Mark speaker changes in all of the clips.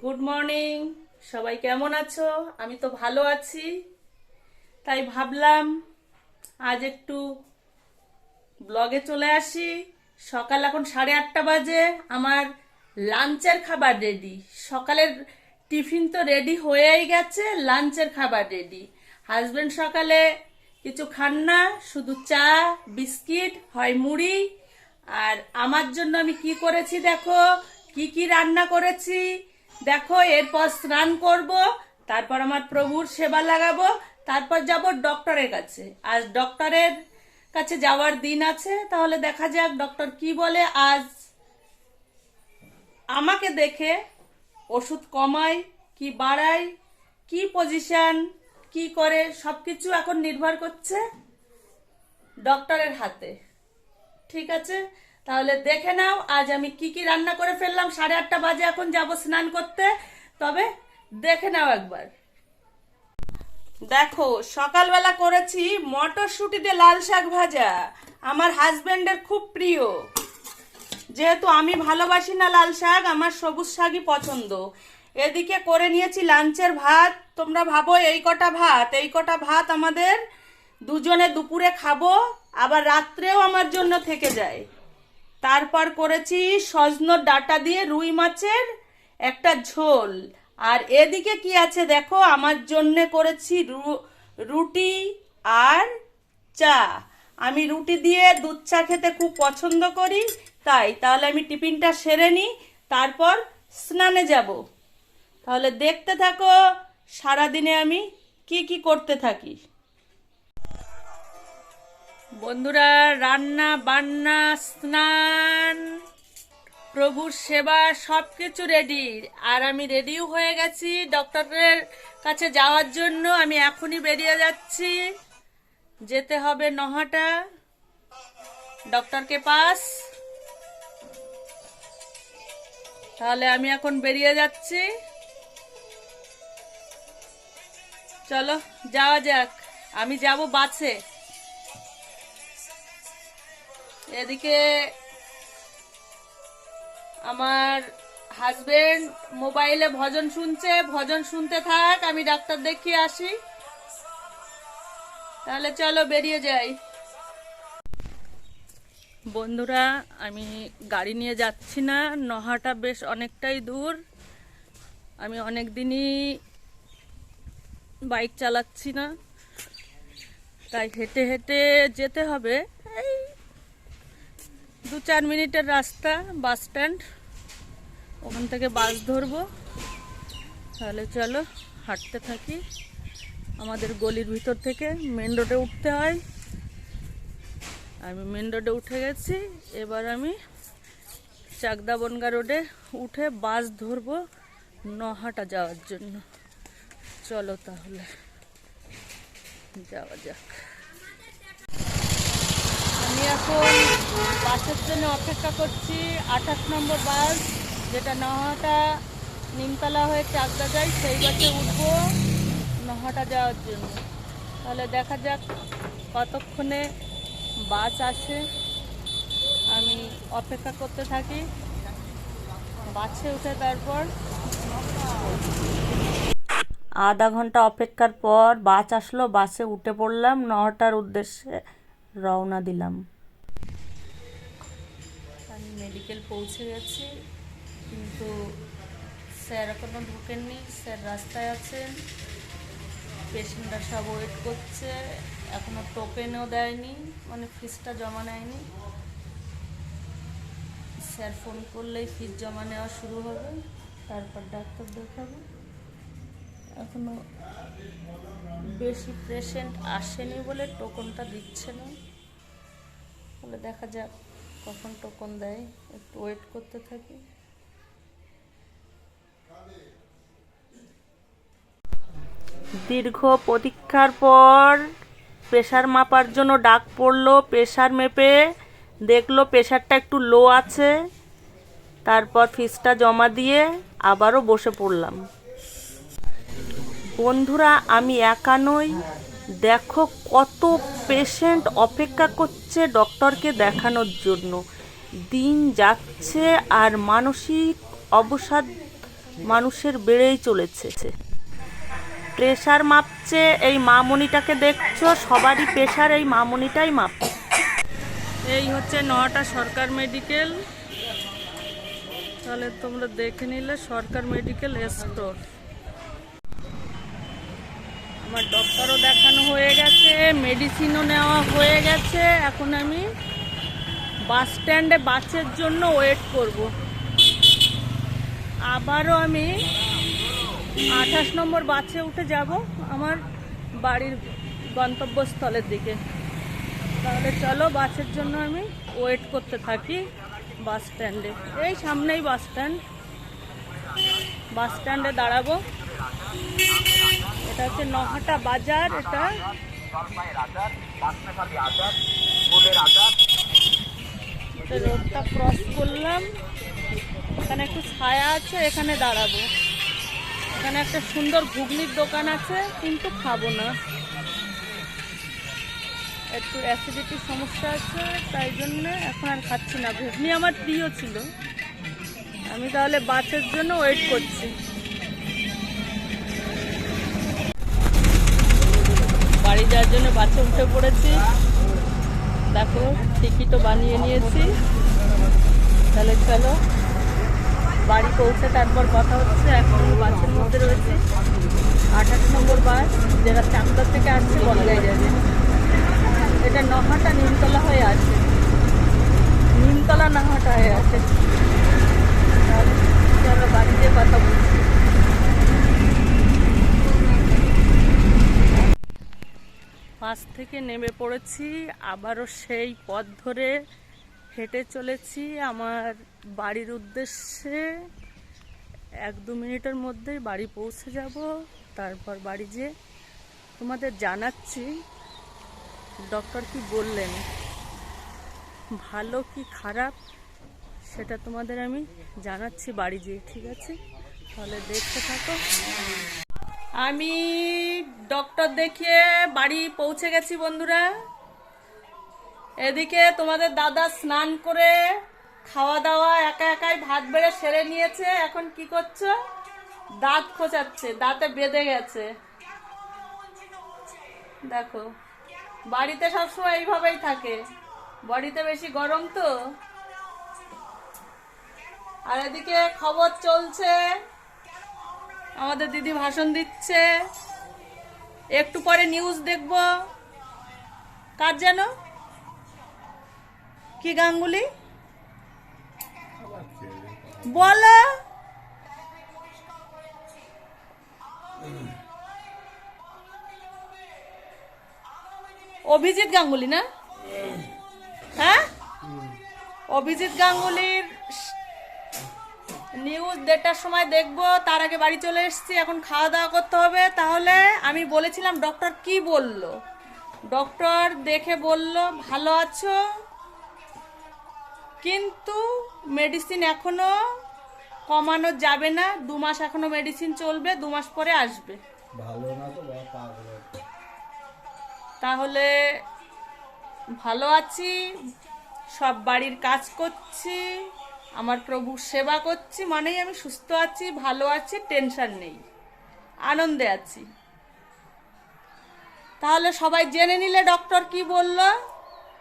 Speaker 1: Good morning সবাই কেমন আছো? আমি তো ভালো আছি। তাই ভাবলাম, আজ একটু ব্লগে চলে আসি। সকাল এখন সাড়ে আটটা বাজে। আমার লাঞ্চের খাবার রেডি সকালের টিফিন তো রেডি হয়েই গেছে, লাঞ্চের খাবার রেডি হাজব্যান্ড সকালে কিছু খান না, শুধু চা, বিস্কিট, হয় মুড়ি। আর আমার জন্য আমি কি করেছি দেখো? কি কি রান্না করেছি? দেখো, এরপর স্নান করব, তারপর আমার প্রভুর সেবা লাগাবো, তারপর যাব ডক্টরের কাছে। আজ ডক্টরের কাছে যাওয়ার দিন আছে, তাহলে দেখা যাক ডক্টর কি বলে। আজ আমাকে দেখে ওষুধ কমায়, কি বাড়ায়, কি পজিশন কি করে, সবকিছু এখন নির্ভর করছে ডক্টরের হাতে। ঠিক আছে? তাহলে দেখে নাও, আজ আমি কি কি রান্না করে ফেললাম, সাড়ে আটটা বাজে এখন যাব স্নান করতে। তবে দেখে নাও একবার। দেখো, সকালবেলা করেছি মটরশুঁটি দিয়ে লাল শাক ভাজা। আমার হাজবেন্ডের খুব প্রিয়। যেহেতু আমি ভালোবাসি না লাল শাক, আমার সবুজ শাকই পছন্দ। এদিকে করে নিয়েছি লাঞ্চের ভাত। তোমরা ভাবো, এই কটা ভাত, এই কটা ভাত আমাদের দুজনে দুপুরে খাব, আবার রাত্রেও আমার জন্য থেকে যায়। তারপর করেছি সজনোর ডাটা দিয়ে রুই মাছের একটা ঝোল। আর এদিকে কি আছে দেখো? আমার জন্য করেছি রুটি আর চা। আমি রুটি দিয়ে দুধ চা খেতে খুব পছন্দ করি, তাই। তাহলে আমি টিফিনটা সেরে নিই, তারপর স্নানে যাব। তাহলে দেখতে থাকো, সারাদিনে আমি কি কি করতে থাকি। বন্ধুরা, রান্না, বান্না, স্নান, প্রভুর সেবা সব কিছু রেডি আর আমি রেডিও হয়ে গেছি ডক্টরের কাছে যাওয়ার জন্য। আমি এখনই বেরিয়ে যাচ্ছি। যেতে হবে নহাটা। ডক্টরকে পাস। তাহলে আমি এখন বেরিয়ে যাচ্ছি। চলো, যাওয়া যাক। আমি যাব বাসে। এদিকে আমার হাজবেন্ড মোবাইলে ভজন শুনছে, ভজন শুনতে থাক, আমি ডাক্তার দেখিয়ে আসি। তাহলে চলো বেরিয়ে যাই। বন্ধুরা, আমি গাড়ি নিয়ে যাচ্ছি না, নহাটা বেশ অনেকটাই দূর। আমি অনেক দিনই বাইক চালাচ্ছি না। তাই হেঁটে হেঁটে যেতে হবে। দু চার মিনিটের রাস্তা, বাস স্ট্যান্ড। ওখান থেকে বাস ধরবো। তাহলে চলো, হাঁটতে থাকি। আমাদের গলির ভিতর থেকে মেন রোডে উঠতে হয়। আমি মেন রোডে উঠে গেছি। এবার আমি চাকদা বনগা রোডে উঠে বাস ধরবো নহাটা যাওয়ার জন্য। চলো তাহলে, যাওয়া যাক। আমি এখন বাসের জন্য অপেক্ষা করছি, আঠাশ নম্বর বাস, যেটা নহাটা নিমতলা হয়ে চাকদা যায় সেই বাসে উঠবো নহাটা যাওয়ার জন্য। তাহলে দেখা যাক কতক্ষণে বাস আসে। আমি অপেক্ষা করতে থাকি। বাসে উঠে তারপর আধা ঘণ্টা অপেক্ষার পর বাস আসলো, বাসে উঠে পড়লাম নটার উদ্দেশ্যে রওনা দিলাম। মেডিকেল পৌঁছে গেছি, কিন্তু স্যার এখনও ঢুকেননি, স্যার রাস্তায় আছেন, পেশেন্টরা সব ওয়েট করছে এখনও টোকেনও দেয়নি মানে ফিসটা জমা নেয়নি। স্যার ফোন করলেই ফিস জমা নেওয়া শুরু হবে, তারপর ডাক্তার দেখাবো। এখনও বেশি পেশেন্ট আসেনি বলে টোকনটা দিচ্ছে না। বলে দেখা যাক। কখন টোকন দেয়, একটু ওয়েট করতে থাকি। দীর্ঘ প্রতীক্ষার পর প্রেশার মাপার জন্য ডাক পড়ল প্রেশার মেপে দেখল প্রেশারটা একটু লো আছে। তারপর ফিসটা জমা দিয়ে আবারও বসে পড়লাম। বন্ধুরা, আমি একা নই দেখো কত পেশেন্ট অপেক্ষা করছে ডক্টরকে দেখানোর জন্য। দিন যাচ্ছে আর মানসিক অবসাদ মানুষের বেড়েই চলেছে। প্রেশার মাপছে, এই মামনিটাকে দেখছ? সবারই প্রেশার এই মামনিটাই মাপছে। এই হচ্ছে নটা, সরকার মেডিকেল তাহলে তোমরা দেখে নিলে সরকার মেডিকেল স্টোর আমার ডক্টরও দেখানো হয়ে গেছে মেডিসিনও নেওয়া হয়ে গেছে। এখন আমি বাস স্ট্যান্ডে বাসের জন্য ওয়েট করব। আবারও আমি আঠাশ নম্বর বাসে উঠে যাব আমার বাড়ির গন্তব্যস্থলের দিকে। তাহলে চলো বাসের জন্য আমি ওয়েট করতে থাকি বাস স্ট্যান্ডে। এই সামনেই বাস স্ট্যান্ড। বাস স্ট্যান্ডে দাঁড়াবো। এটা হচ্ছে নহাটা বাজার এটা। রোডটা ক্রস করলাম। এখানে একটু ছায়া আছে এখানে দাঁড়াবো। এখানে একটা সুন্দর ঘুগনির দোকান আছে কিন্তু খাব না। একটু অ্যাসিডিটির সমস্যা আছে তাই জন্য এখন আর খাচ্ছি না। ঘুগনি আমার প্রিয় ছিল। আমি তাহলে বাসের জন্য ওয়েট করছি। যাওয়ার জন্য বাসে উঠে পড়েছি। দেখো, টিকিটও বানিয়ে নিয়েছি। তাহলে চলো, বাড়ি পৌঁছে তারপর কথা হচ্ছে। এখন বাসের মধ্যে রয়েছে। আঠাশ নম্বর বাস, যেটা চাকদা থেকে আসছে বনগাই যাবে। এটা নহাটা নিমতলা হয়ে আছে। নিমতলা নহাটা হয়ে আছে। তাহলে বাড়িতে কথা বলছি। বাস থেকে নেমে পড়েছি, আবারও সেই পথ ধরে হেঁটে চলেছি। আমার বাড়ির উদ্দেশ্যে এক দু মিনিটের মধ্যেই বাড়ি পৌঁছে যাব। তারপর বাড়ি যে তোমাদের জানাচ্ছি, ডক্টর কি বললেন? ভালো কি খারাপ? সেটা তোমাদের আমি জানাচ্ছি বাড়ি যেয়ে, ঠিক আছে? তাহলে দেখতে থাকো। আমি ডক্টর দেখিয়ে বাড়ি পৌঁছে গেছি বন্ধুরা। এদিকে তোমাদের দাদা স্নান করে খাওয়া দাওয়া একা একাই ভাত বেড়ে সেরে নিয়েছে, এখন কি করছ? দাঁত খোঁচাচ্ছে, দাঁতে বেঁধে গেছে। দেখো, বাড়িতে সবসময় এইভাবেই থাকে। বাড়িতে বেশি গরম তো। আর এদিকে খবর চলছে আমাদের দিদি ভাষণ দিচ্ছে। একটু পরে নিউজ দেখব। কার যেন? কি গাঙ্গুলি? বলো। অভিজিৎ গাঙ্গুলি না? হ্যাঁ? অভিজিৎ গাঙ্গুলির নিউজ দেড়টার সময় দেখব তার আগে বাড়ি চলে এসেছি এখন খাওয়া দাওয়া করতে হবে। তাহলে আমি বলেছিলাম ডক্টর কি বলল? ডক্টর দেখে বলল ভালো আছো? কিন্তু মেডিসিন এখনও কমানো যাবে না। দু মাস এখনও মেডিসিন চলবে দু মাস পরে আসবে।
Speaker 2: ভালো না তো
Speaker 1: তাহলে ভালো আছি সব বাড়ির কাজ করছি। আমার প্রভুর সেবা করছি মানেই আমি সুস্থ আছি, ভালো আছি, টেনশন নেই, আনন্দে আছি। তাহলে সবাই জেনে নিলে ডক্টর কি বলল?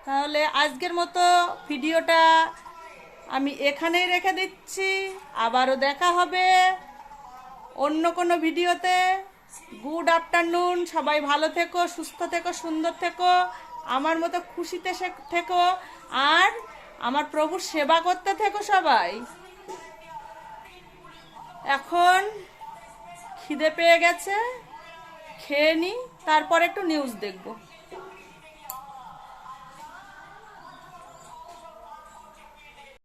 Speaker 1: তাহলে আজকের মতো ভিডিওটা আমি এখানেই রেখে দিচ্ছি, আবারও দেখা হবে অন্য কোনো ভিডিওতে। গুড আফটারনুন, সবাই ভালো থেকো, সুস্থ থেকো, সুন্দর থেকো, আমার মতো খুশিতে থেকো। আর আমার প্রভুর সেবা করতে থেকো সবাই। এখন খিদে পেয়ে গেছে, খেয়ে নি, তারপর একটু নিউজ দেখব।